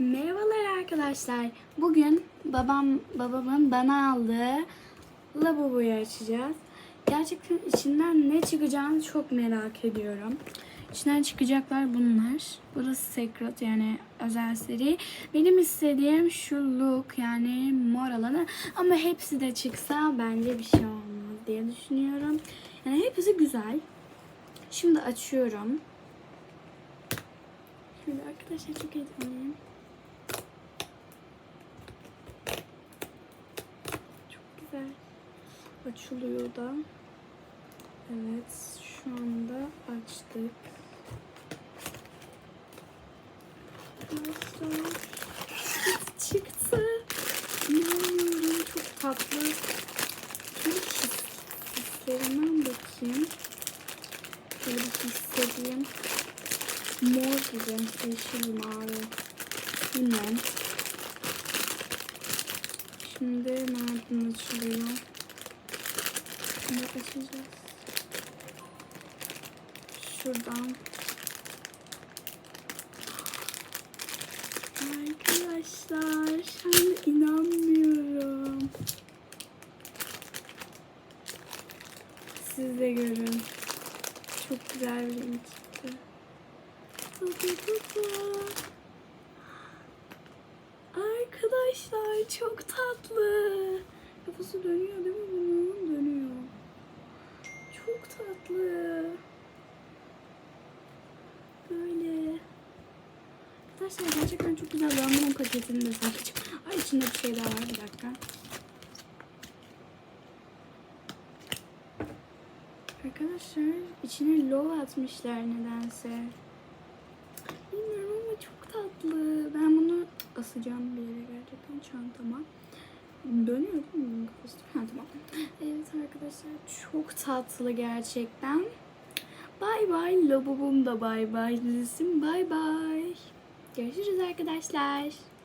Merhabalar arkadaşlar. Bugün babam babamın bana aldığı lavaboyu açacağız. Gerçekten içinden ne çıkacağını çok merak ediyorum. İçinden çıkacaklar bunlar. Burası Secret yani özel seri. Benim istediğim şu look yani mor alanı ama hepsi de çıksa bence bir şey olmaz diye düşünüyorum. Yani hepsi güzel. Şimdi açıyorum. Şimdi arkadaşlar çok heyecanlıyım. Güzel. Açılıyor da. Evet, şu anda açtık. Arkadaşlar, çıktı. İnanmıyorum, çok tatlı. Şöyle his, hislerinden bakayım. Şöyle bir hissedeyim. Mor gibi, yeşil mavi. Bilmem. Şimdi nereden açılıyor? Şimdi açacağız. Şuradan. Arkadaşlar şu an inanmıyorum. Siz de görün. Çok güzel bir renk çıktı. Arkadaşlar çok tatlı. Kafası dönüyor değil mi bunun? Dönüyor. Çok tatlı. Böyle. Arkadaşlar gerçekten çok güzel. Ben bunun paketini de saklayacağım. Ay içinde bir şey daha var. Bir dakika. Arkadaşlar içine love atmışlar nedense. Bilmiyorum ama çok tatlı. Ben bunu asacağım gerçekten çantama. Dönüyor değil mi kafası? Ha tamam. Evet arkadaşlar çok tatlı gerçekten. Bye bye Lobobum da bye bye dizisi bye bye. Görüşürüz arkadaşlar.